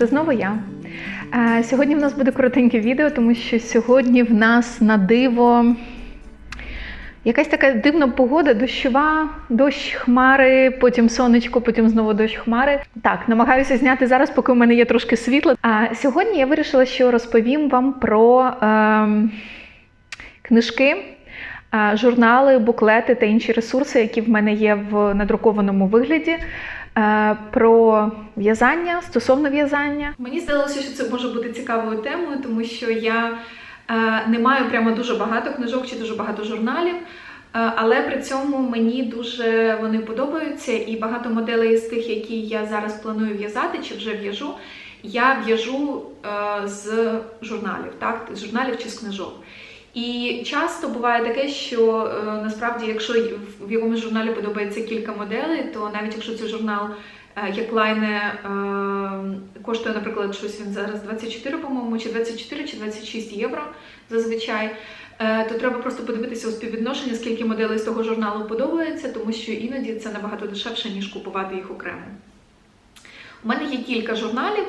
це знову я. Е, Сьогодні в нас буде коротеньке відео, тому що сьогодні в нас на диво якась така дивна погода, дощова, дощ, хмари, потім сонечко, потім знову дощ хмари. Так, намагаюся зняти зараз, поки у мене є трошки світла. А сьогодні я вирішила, що розповім вам про е, книжки. Журнали, буклети та інші ресурси, які в мене є в надрукованому вигляді, про в'язання стосовно в'язання. Мені здалося, що це може бути цікавою темою, тому що я е, не маю прямо дуже багато книжок чи дуже багато журналів. е, Але при цьому мені дуже вони подобаються, і багато моделей з тих, які я зараз планую в'язати чи вже в'яжу, я в'яжу е, з журналів, так, з журналів чи з книжок. І часто буває таке, що е, насправді, якщо в- якомусь журналі подобається кілька моделей, то навіть якщо цей журнал е, як лайне е, коштує, наприклад, щось він зараз 24, по-моєму, чи 24, чи 26 євро зазвичай, то треба просто подивитися у співвідношення, скільки моделей з того журналу подобається, тому що іноді це набагато дешевше, ніж купувати їх окремо. У мене є кілька журналів,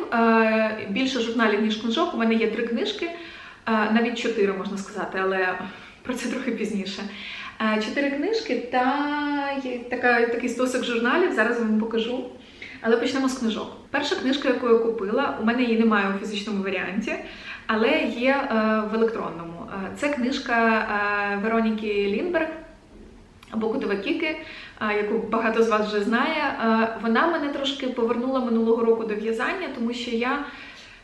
більше журналів, ніж книжок. У мене є три книжки, навіть чотири можна сказати, але про це трохи пізніше. Е, Чотири книжки та така, такий стосик журналів. Зараз вам покажу. Але почнемо з книжок. Перша книжка, яку я купила, у мене її немає у фізичному варіанті, але є е, в електронному. Е, Це книжка е, Вероніки Лінберг або Кутова Кіки, е, яку багато з вас вже знає. Е, Вона мене трошки повернула минулого року до в'язання, тому що я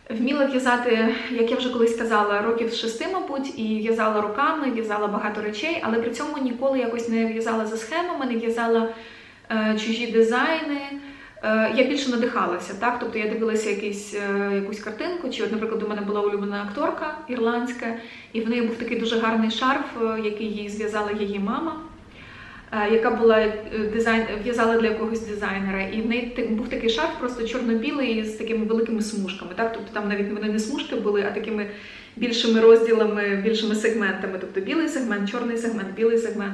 вміла в'язати, як я вже колись казала, років з шести, мабуть, і в'язала руками, в'язала багато речей, але при цьому ніколи якось не в'язала за схемами, не в'язала е, чужі дизайни. Е, Я більше надихалася, так? Тобто я дивилася якийсь, е, якусь картинку, чи, от, наприклад, у мене була улюблена акторка ірландська, і в неї був такий дуже гарний шарф, е, який їй зв'язала її мама, яка була е, дизайн, в'язала для якогось дизайнера. І в неї був такий шарф, просто чорно-білий з такими великими смужками. Так? Тобто там навіть вони не смужки були, а такими більшими розділами, більшими сегментами. Тобто білий сегмент, чорний сегмент, білий сегмент.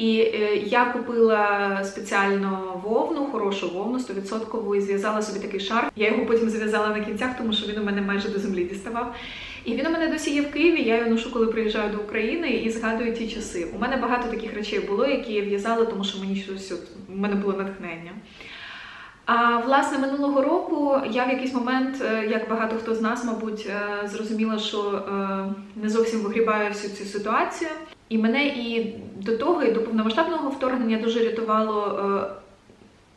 І е, я купила спеціально вовну, хорошу вовну, 100% і зв'язала собі такий шарф. Я його потім зав'язала на кінцях, тому що він у мене майже до землі діставав. І він у мене досі є в Києві. Я його ношу, коли приїжджаю до України і згадую ті часи. У мене багато таких речей було, які я в'язала, тому що мені щось у мене було натхнення. А власне минулого року я в якийсь момент, е, як багато хто з нас, мабуть, е, зрозуміла, що не зовсім вигрібаю всю цю ситуацію. І мене і до того, і до повномасштабного вторгнення дуже рятувало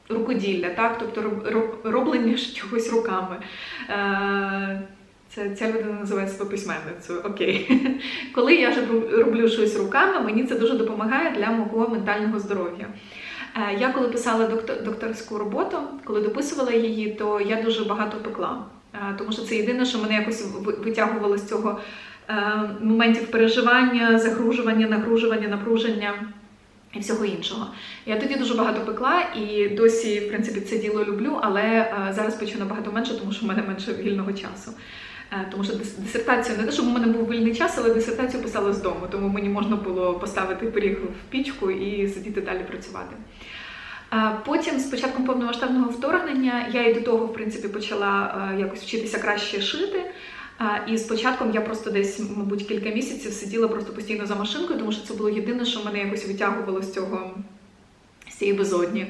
е, рукоділля, так? тобто роб- роб- роблення чогось руками. Е, це, ця людина називає себе письменницею. Окей. Коли я ж роблю щось руками, мені це дуже допомагає для мого ментального здоров'я. Е, Я коли писала доктор, докторську роботу, коли дописувала її, то я дуже багато пекла. Е, Тому що це єдине, що мене якось витягувало з цього моментів переживання, загружування, нагружування, напруження і всього іншого. Я тоді дуже багато пекла і досі, в принципі, це діло люблю, але е, зараз печу набагато менше, тому що в мене менше вільного часу. Е, Тому що дисертацію не те, щоб у мене був вільний час, але дисертацію писала з дому, тому мені можна було поставити пиріг в пічку і сидіти далі працювати. Е, Потім, з початком повномасштабного вторгнення, я і до того, в принципі, почала е, якось вчитися краще шити. І з початком я просто десь, мабуть, кілька місяців сиділа просто постійно за машинкою, тому що це було єдине, що мене якось витягувало з цього з цієї безодні.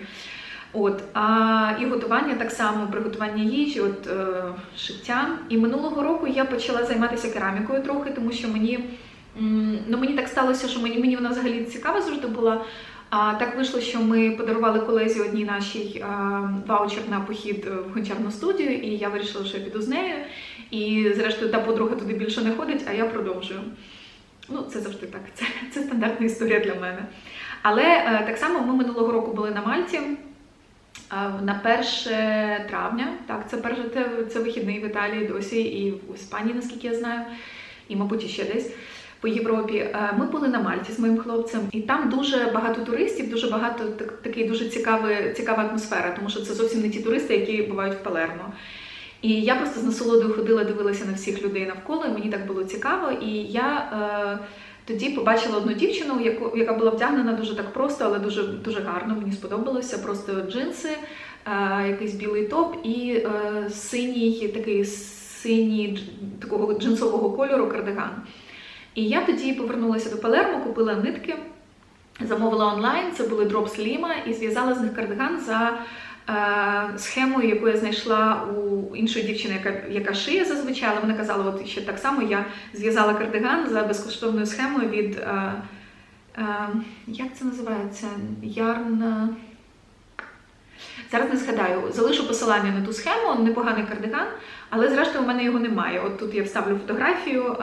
От, а і готування так само, приготування їжі, от е, шиття. І минулого року я почала займатися керамікою трохи, тому що мені, ну, мені так сталося, що мені, мені вона взагалі цікава завжди була. Так вийшло, що ми подарували колезі одній нашій е, ваучер на похід в гончарну студію, і я вирішила, що я піду з нею. І зрештою та подруга туди більше не ходить, а я продовжую. Ну, це завжди так. Це, це стандартна історія для мене. Але е, так само ми минулого року були на Мальті. е, На 1 травня, так, це перше це, це вихідний в Італії досі, і в Іспанії, наскільки я знаю, і, мабуть, ще десь по Європі. Е, Ми були на Мальті з моїм хлопцем, і там дуже багато туристів, дуже багато так, такий дуже цікавий, цікава атмосфера, тому що це зовсім не ті туристи, які бувають в Палермо. І я просто з насолодою ходила, дивилася на всіх людей навколо, і мені так було цікаво. І я е, тоді побачила одну дівчину, яку, яка була вдягнена дуже так просто, але дуже, дуже гарно. Мені сподобалося. Просто джинси, е, якийсь білий топ і е, синій такий синій такого джинсового кольору кардиган. І я тоді повернулася до Палермо, купила нитки, замовила онлайн, це були дроп Ліма, і зв'язала з них кардиган за е, схемою, яку я знайшла у іншої дівчини, яка, яка шиє зазвичай, але вона казала, от ще так само я зв'язала кардиган за безкоштовною схемою від. Е, е, як це називається? Ярн. Зараз не згадаю, залишу посилання на ту схему, непоганий кардиган, але зрештою у мене його немає. От тут я вставлю фотографію, е,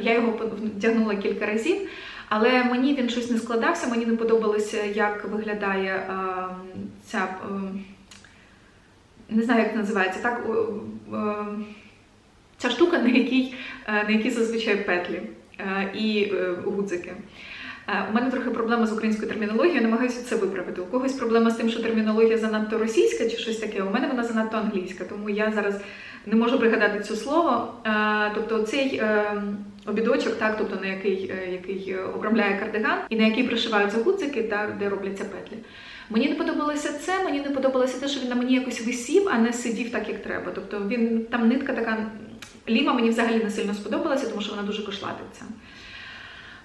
я його вдягнула кілька разів, але мені він щось не складався, мені не подобалося, як виглядає е, ця. е, Не знаю, як називається, так е, е, ця штука, на якій, е, на якій зазвичай петлі е, і е, гудзики. Е, У мене трохи проблема з українською термінологією, намагаюся це виправити. У когось проблема з тим, що термінологія занадто російська чи щось таке. У мене вона занадто англійська, тому я зараз не можу пригадати цю слово. Е, Тобто, цей е, обідочок, так, тобто на який, який обрамляє кардиган і на який пришиваються гудзики, так, де робляться петлі. Мені не подобалося це, мені не подобалося те, що він на мені якось висів, а не сидів так, як треба. Тобто він там нитка така. Ліма мені взагалі не сильно сподобалася, тому що вона дуже кошлатиться.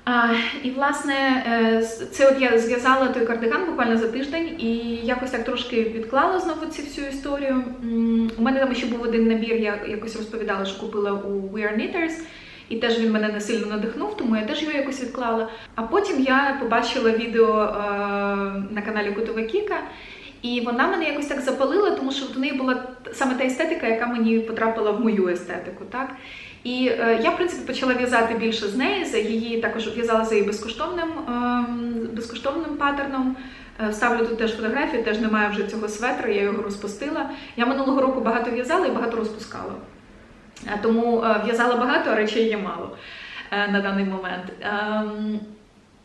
А, і власне, е, це от я зв'язала той кардиган буквально за тиждень і якось так трошки відклала знову цю всю історію. У мене там ще був один набір, я якось розповідала, що купила у We Are Knitters, і теж він мене не сильно надихнув, тому я теж його якось відклала. А потім я побачила відео е, на каналі Котова Кіка. І вона мене якось так запалила, тому що в неї була саме та естетика, яка мені потрапила в мою естетику. Так? І е, я, в принципі, почала в'язати більше з неї. За її також в'язала за її безкоштовним, ем, безкоштовним паттерном. Е, Вставлю тут теж фотографію, теж немає вже цього светра, я його розпустила. Я минулого року багато в'язала і багато розпускала. Е, Тому е, в'язала багато, а речей є мало е, на даний момент.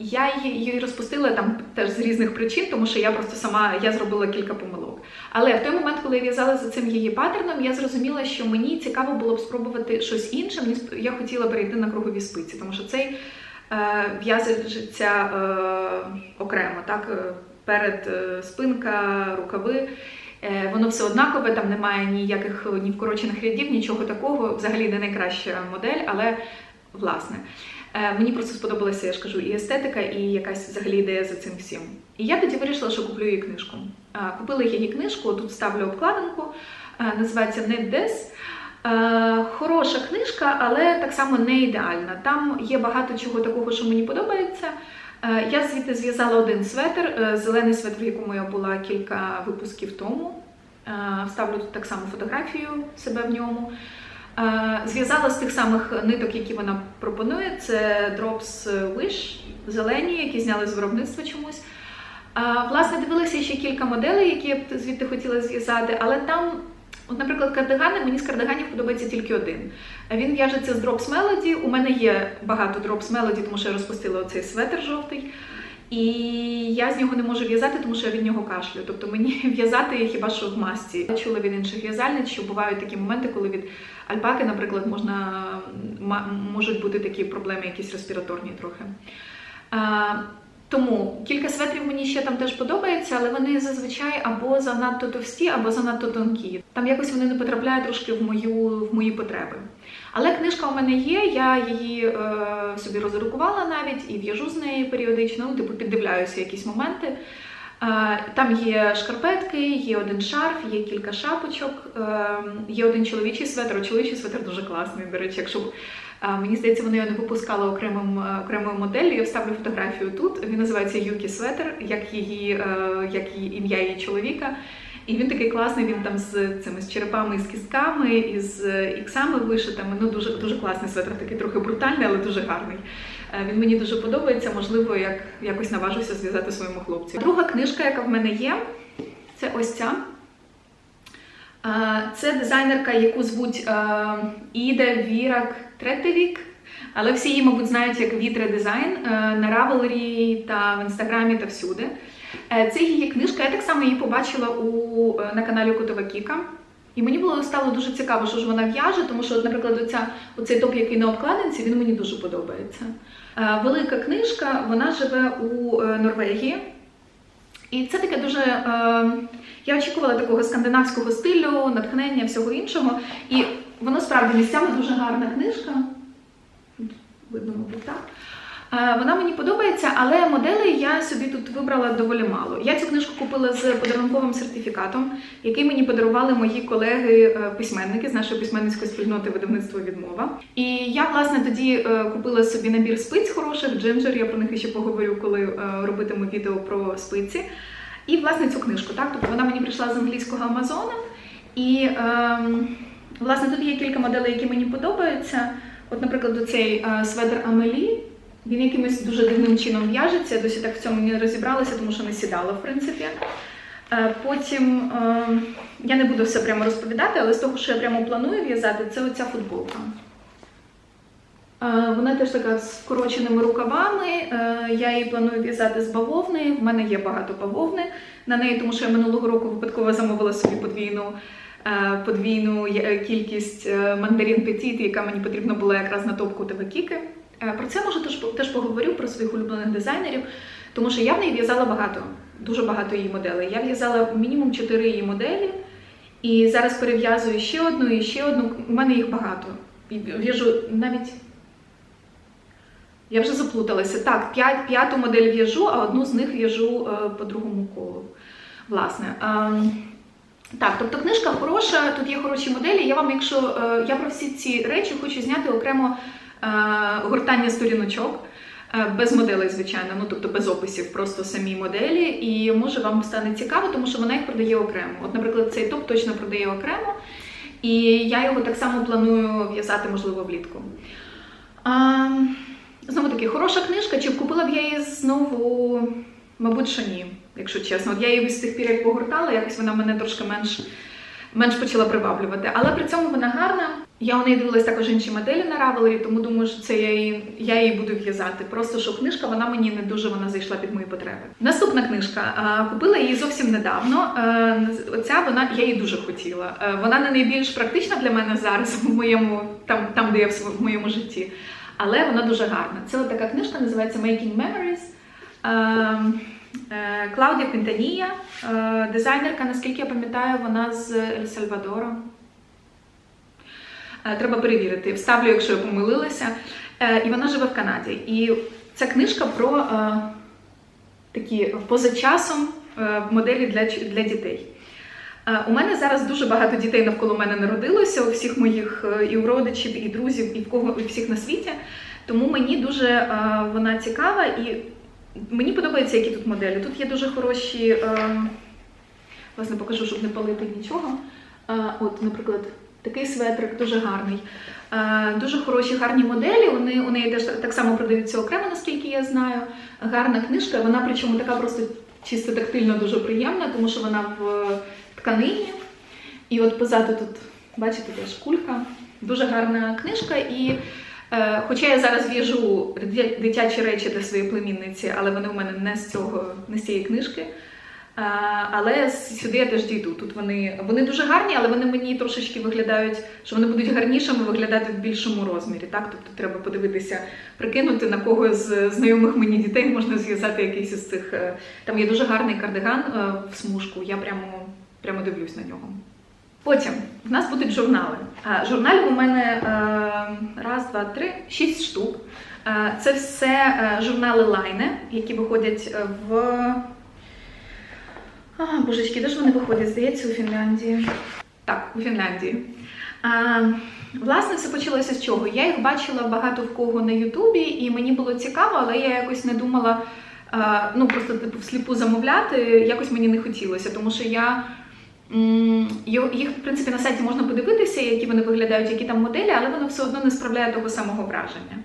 Я її її розпустила там теж з різних причин, тому що я просто сама я зробила кілька помилок. Але в той момент, коли я в'язала за цим її паттерном, я зрозуміла, що мені цікаво було б спробувати щось інше. Мені я хотіла перейти на кругові спиці, тому що цей е, в'язається е, окремо, так е, перед е, спинка, рукави. Е, Воно все однакове, там немає ніяких ні вкорочених рядів, нічого такого. Взагалі не найкраща модель, але власне. Е, Мені просто сподобалася, я ж кажу, і естетика, і якась взагалі ідея за цим всім. І я тоді вирішила, що куплю її книжку. Е, Купила її книжку, тут ставлю обкладинку, е, називається This. Е, Хороша книжка, але так само не ідеальна. Там є багато чого такого, що мені подобається. Я звідти зв'язала один светр, зелений светр, в якому я була кілька випусків тому. Вставлю тут так само фотографію себе в ньому. Е, Зв'язала з тих самих ниток, які вона пропонує. Це Drops Wish, зелені, які зняли з виробництва чомусь. Е, Власне, дивилася ще кілька моделей, які я б звідти хотіла зв'язати, але там, от, наприклад, кардигани, мені з кардиганів подобається тільки один. Він в'яжеться з Drops Melody. У мене є багато Drops Melody, тому що я розпустила оцей светр жовтий. І я з нього не можу в'язати, тому що я від нього кашлю. Тобто мені в'язати хіба що в масці. Я чула від інших в'язальниць, що бувають такі моменти, коли від альпаки, наприклад, можна можуть бути такі проблеми, якісь респіраторні трохи. Тому кілька светрів мені ще там теж подобається, але вони зазвичай або занадто товсті, або занадто тонкі. Там якось вони не потрапляють трошки в мою в мої потреби. Але книжка у мене є, я її е, собі роздрукувала навіть і в'яжу з неї періодично, ну, типу піддивляюся якісь моменти. Там є шкарпетки, є один шарф, є кілька шапочок, е, є один чоловічий светр. Чоловічий светр дуже класний. До речі, якщо б е, мені здається, вони його не випускали окремим е, окремою моделлю. Я вставлю фотографію тут. Він називається Юкі Светер, як її, е, як її ім'я її чоловіка. І він такий класний, він там з цими з черепами з кістками, і з е, іксами вишитими. Ну дуже дуже класний светр, такий трохи брутальний, але дуже гарний. Е, Він мені дуже подобається. Можливо, як якось наважуся зв'язати своєму хлопцю. Друга книжка, яка в мене є, це ось ця. Е, Це дизайнерка, яку звуть е, Іда Вірак Третевік. Але всі її, мабуть, знають як Вітре Дизайн на Ravelry та в інстаграмі та всюди. Е, Це її книжка. Я так само її побачила у, е, на каналі Котова Кіка. І мені було стало дуже цікаво, що ж вона в'яже, тому що, наприклад, оця, оцей топ, який на обкладинці, він мені дуже подобається. Е, велика книжка, вона живе у Норвегії. І це таке дуже. Я очікувала такого скандинавського стилю, натхнення, всього іншого. І воно справді місцями дуже гарна книжка. Видно, мабуть, так. Е, Вона мені подобається, але моделей я собі тут вибрала доволі мало. Я цю книжку купила з подарунковим сертифікатом, який мені подарували мої колеги-письменники з нашої письменницької спільноти видавництво відмова. І я, власне, тоді е, купила собі набір спиць хороших, джинджер. Я про них ще поговорю, коли е, робитиму відео про спиці. І, власне, цю книжку. Так? Тобто вона мені прийшла з англійського Амазона. І, ем, власне, тут є кілька моделей, які мені подобаються. От, наприклад, оцей е, сведер Амелі. Він якимось дуже дивним чином в'яжеться. Я досі так в цьому не розібралася, тому що не сідала, в принципі. Е, Потім е, я не буду все прямо розповідати, але з того, що я прямо планую в'язати, це оця футболка. Е, Вона теж така з вкороченими рукавами. Я її планую в'язати з бавовни. В мене є багато бавовни на неї, тому що я минулого року випадково замовила собі подвійну, подвійну кількість мандарин петіт, яка мені потрібна була якраз на топку ТВ Кіки. Е, Про це може теж, поговорю про своїх улюблених дизайнерів, тому що я в неї в'язала багато, дуже багато її моделей. Я в'язала мінімум 4 її моделі, і зараз перев'язую ще одну і ще одну. У мене їх багато. В'яжу навіть. Я вже заплуталася. Так, п'яту модель в'яжу, а одну з них в'яжу е, по другому колу. Власне. Ем, так, тобто книжка хороша, тут є хороші моделі. Я вам, якщо е, я про всі ці речі хочу зняти окремо гортання сторіночок. е, Без моделей, звичайно, ну тобто без описів, просто самі моделі. І може вам стане цікаво, тому що вона їх продає окремо. От, наприклад, цей топ точно продає окремо, і я його так само планую в'язати, можливо, влітку. А, знову таки, хороша книжка. Чи купила б я її знову? Мабуть, що ні, якщо чесно. От я її з тих пір як погортала, якось вона мене трошки менш, менш почала приваблювати. Але при цьому вона гарна. Я у неї дивилась також інші моделі на Ravelry, тому думаю, що це я її, я її буду в'язати. Просто що книжка вона мені не дуже вона зайшла під мої потреби. Наступна книжка. Купила її зовсім недавно. Оця вона я її дуже хотіла. Вона не найбільш практична для мене зараз в моєму там, там де я в моєму житті. Але вона дуже гарна. Це така книжка, називається Making Memories. Е, Клаудія Квінтанія, е, дизайнерка, наскільки я пам'ятаю, вона з Ель Сальвадора. Е, Треба перевірити. Вставлю, якщо я помилилася. Е, І вона живе в Канаді. І ця книжка про е, такі поза часом моделі для, для дітей. У мене зараз дуже багато дітей навколо мене народилося, у всіх моїх і у родичів, і друзів, і в кого і всіх на світі. Тому мені дуже вона цікава і мені подобається, які тут моделі. Тут є дуже хороші, е, власне, покажу, щоб не палити нічого. От, наприклад, такий светрик дуже гарний. Е, Дуже хороші гарні моделі. Вони у неї теж так- само продаються окремо, наскільки я знаю. Гарна книжка. Вона причому така просто чисто тактильно дуже приємна, тому що вона в тканині. І от позаду тут, бачите, теж кулька. Дуже гарна книжка. І е, хоча я зараз в'яжу дитячі речі для своєї племінниці, але вони у мене не з цього, не з цієї книжки. Але сюди я теж дійду. Тут вони, вони дуже гарні, але вони мені трошечки виглядають, що вони будуть гарнішими виглядати в більшому розмірі. Так? Тобто треба подивитися, прикинути на кого з знайомих мені дітей можна зв'язати якийсь із цих. е, Там є дуже гарний кардиган е, в смужку. Я прямо, прямо дивлюсь на нього. Потім в нас будуть журнали. Е, Журналів у мене раз, два, три, шість штук. Це все журнали Лайне, які виходять в. А, божечки, де ж вони виходять? Здається, у Фінляндії. Так, у Фінляндії. А, власне, все почалося з чого? Я їх бачила багато в кого на Ютубі, і мені було цікаво, але я якось не думала, а, ну просто типу всліпу замовляти, якось мені не хотілося, тому що я. Їх, в принципі, на сайті можна подивитися, які вони виглядають, які там моделі, але воно все одно не справляє того самого враження.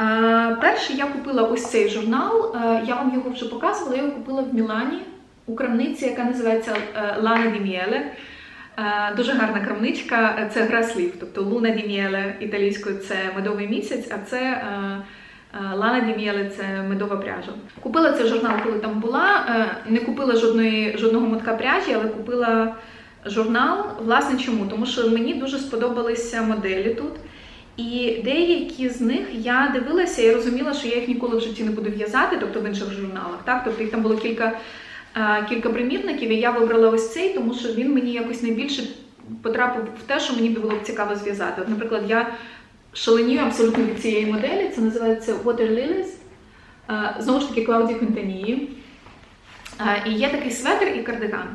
Е, Перший я купила ось цей журнал. Я вам його вже показувала. Я його купила в Мілані у крамниці, яка називається е, Лана Діміеле. Е, Дуже гарна крамничка. Е, Це гра слів, тобто Луна Ді Міеле італійською це медовий місяць, а це Лана Діміеле це медова пряжа. Купила цей журнал, коли там була. Не купила жодної, жодного мотка пряжі, але купила журнал. Власне, чому? Тому що мені дуже сподобалися моделі тут. І деякі з них я дивилася і розуміла, що я їх ніколи в житті не буду в'язати, тобто в інших журналах. Так? Тобто їх там було кілька, кілька примірників, і я вибрала ось цей, тому що він мені якось найбільше потрапив в те, що мені було б цікаво зв'язати. От, наприклад, я шаленію абсолютно від цієї моделі. Це називається Water Lilies. Е, Знову ж таки, Клауді Контанії. Е, І є такий светр і кардиган.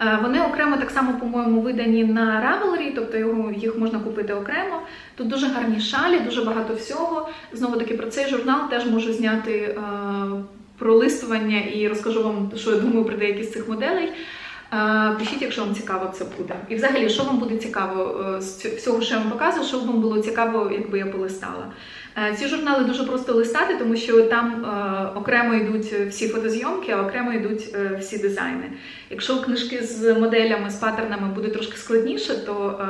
Е, Вони окремо так само, по-моєму, видані на Ravelry, тобто його, їх можна купити окремо. Тут дуже гарні шалі, дуже багато всього. Знову таки про цей журнал теж можу зняти е, пролистування і розкажу вам, що я думаю про деякі з цих моделей. Е, Пишіть, якщо вам цікаво це буде. І взагалі, що вам буде цікаво е, з всього, що я вам показую, що вам було цікаво, якби я полистала. Е, Ці журнали дуже просто листати, тому що там окремо йдуть всі фотозйомки, а окремо йдуть всі дизайни. Якщо книжки з моделями, з паттернами буде трошки складніше, то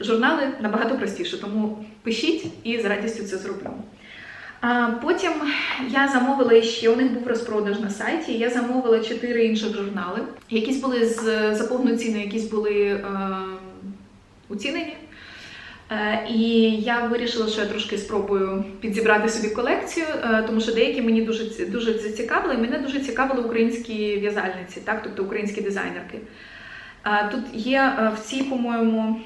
журнали набагато простіше. Тому пишіть і з радістю це зроблю. Потім я замовила ще, у них був розпродаж на сайті. Я замовила чотири інших журнали. Якісь були з повну ціну, якісь були е, уцінені. Е, І я вирішила, що я трошки спробую підзібрати собі колекцію, е, тому що деякі мені дуже дуже зацікавили. Мене дуже цікавили українські в'язальниці, так, тобто українські дизайнерки. Е, Тут є е, в цій, по-моєму,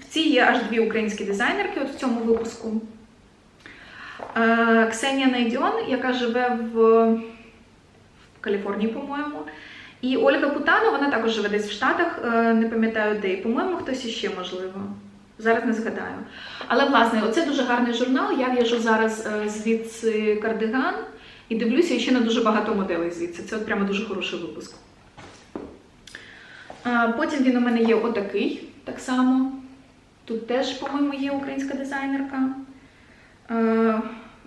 в цій є аж дві українські дизайнерки, от в цьому випуску. Е, Ксенія Найдьон, яка живе в, в Каліфорнії, по-моєму. І Ольга Путано, вона також живе десь в Штатах, е, не пам'ятаю де. По-моєму, хтось іще можливо. Зараз не згадаю. Але, власне, оце дуже гарний журнал. Я в'яжу зараз е, звідси кардиган і дивлюся ще на дуже багато моделей звідси. Це от прямо дуже хороший випуск. Потім він у мене є отакий, так само. Тут теж, по-моєму, є українська дизайнерка.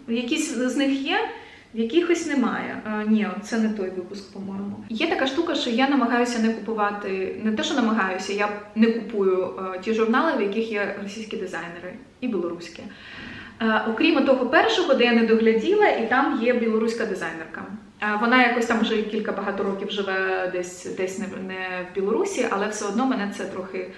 Якісь з них є, в якихось немає. Е, Ні, це не той випуск, по-моєму. Є така штука, що я намагаюся не купувати, не те, що намагаюся, я не купую е, ті журнали, в яких є російські дизайнери і білоруські. Е, Окрім того першого, де я не догляділа, і там є білоруська дизайнерка. Вона якось там вже кілька багато років живе десь, десь не, не в Білорусі, але все одно мене це трохи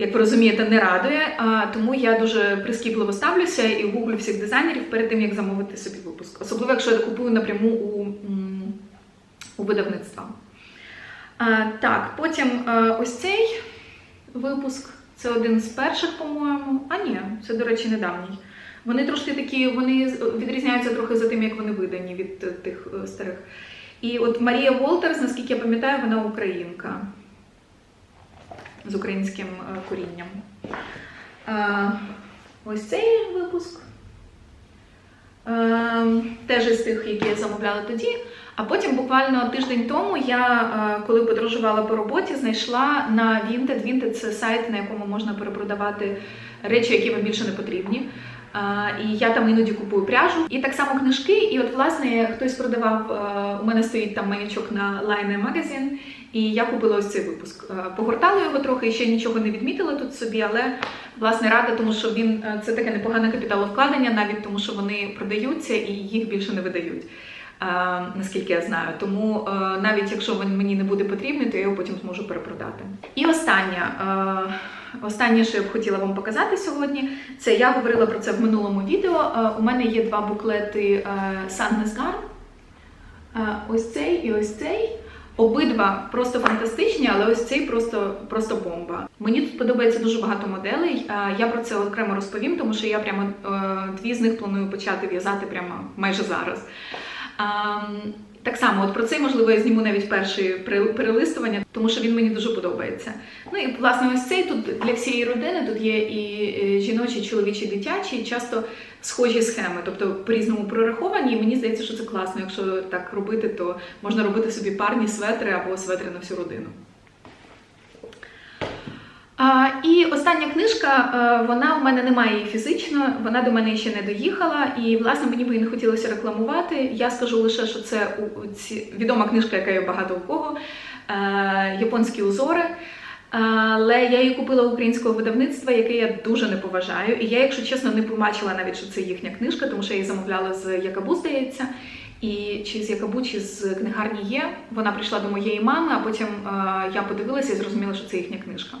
як ви розумієте, не радує. А, Тому я дуже прискіпливо ставлюся і гуглю всіх дизайнерів перед тим, як замовити собі випуск. Особливо, якщо я купую напряму у, у видавництва. А, Так, потім е, ось цей випуск. Це один з перших, по-моєму. А ні, це, до речі, недавній. Вони трошки такі, вони відрізняються трохи за тим, як вони видані від е, тих е, старих. І от Марія Волтерс, наскільки я пам'ятаю, вона українка з українським е, корінням. Е, Ось цей випуск. Е, Теж із тих, які я замовляла тоді. А потім, буквально тиждень тому, я, коли подорожувала по роботі, знайшла на Vinted. Vinted – це сайт, на якому можна перепродавати речі, які вам більше не потрібні. І я там іноді купую пряжу. І так само книжки. І от, власне, хтось продавав, у мене стоїть там маячок на Line Magazine, і я купила ось цей випуск. Е, Погортала його трохи, ще нічого не відмітила тут собі, але власне рада, тому що він е, це таке непогане капіталовкладення, навіть тому, що вони продаються і їх більше не видають. е, Наскільки я знаю, тому навіть якщо він мені не буде потрібний, то я його потім зможу перепродати. І останнє, останнє, що я б хотіла вам показати сьогодні, це я говорила про це в минулому відео. У мене є два буклети Garn. Е, Ось цей і ось цей. Обидва просто фантастичні, але ось цей просто, просто бомба. Мені тут подобається дуже багато моделей. Е, Я про це окремо розповім, тому що я прямо е, дві з них планую почати в'язати прямо майже зараз. Так само, от про цей, можливо, я зніму навіть перше пере- перелистування, тому що він мені дуже подобається. Ну і власне, ось цей тут для всієї родини тут є і е, жіночі, і чоловічі, і дитячі, і часто схожі схеми, тобто по-різному прораховані. І мені здається, що це класно. Якщо так робити, то можна робити собі парні светри або светри на всю родину. А, і остання книжка, е, вона у мене немає її фізично, вона до мене ще не доїхала, і власне мені би і не хотілося рекламувати. Я скажу лише, що це у- ці- відома книжка, яка є багато у кого. е, Японські узори. Але я її купила українського видавництва, яке я дуже не поважаю. І я, якщо чесно, не побачила навіть, що це їхня книжка, тому що я її замовляла з Якабу, здається. І чи з Якабу, чи з книгарні є. Вона прийшла до моєї мами, а потім е, я подивилася і зрозуміла, що це їхня книжка.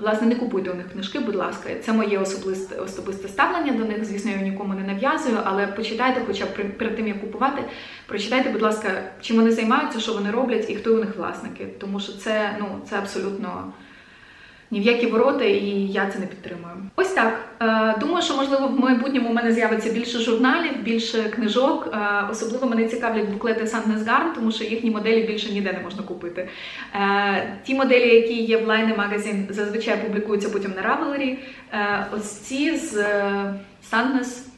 Власне, не купуйте у них книжки, будь ласка. Це моє особисте особисте ставлення до них. Звісно, я нікому не нав'язую, але почитайте, хоча б перед тим як купувати, прочитайте, будь ласка, чим вони займаються, що вони роблять і хто у них власники. Тому що це ну це абсолютно ні в які ворота, і я це не підтримую. Ось так. Е, Думаю, що можливо в майбутньому у мене з'явиться більше журналів, більше книжок. Е, Особливо мене цікавлять буклети Санднесгарн, тому що їхні моделі більше ніде не можна купити. Е, Ті моделі, які є в Line Magazine, зазвичай публікуються потім на Ravelry. Ось ці з е,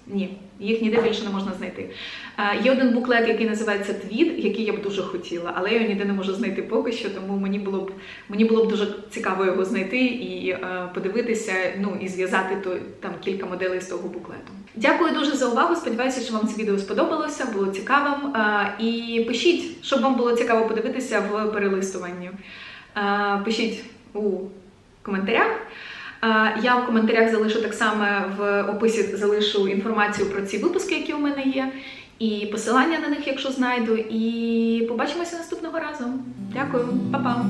ні, їх ніде більше не можна знайти. Е, Є один буклет, який називається Твід, який я б дуже хотіла, але я його ніде не можу знайти поки що, тому мені було б мені було б дуже цікаво його знайти і е, подивитися, ну і зв'язати то там кілька моделей з того буклету. Дякую дуже за увагу. Сподіваюся, що вам це відео сподобалося, було цікавим. Е, і пишіть, щоб вам було цікаво подивитися в перелистуванні. Пишіть у коментарях. Я в коментарях залишу так само в описі залишу інформацію про ці випуски, які у мене є, і посилання на них, якщо знайду. І побачимося наступного разу. Дякую, Па-па!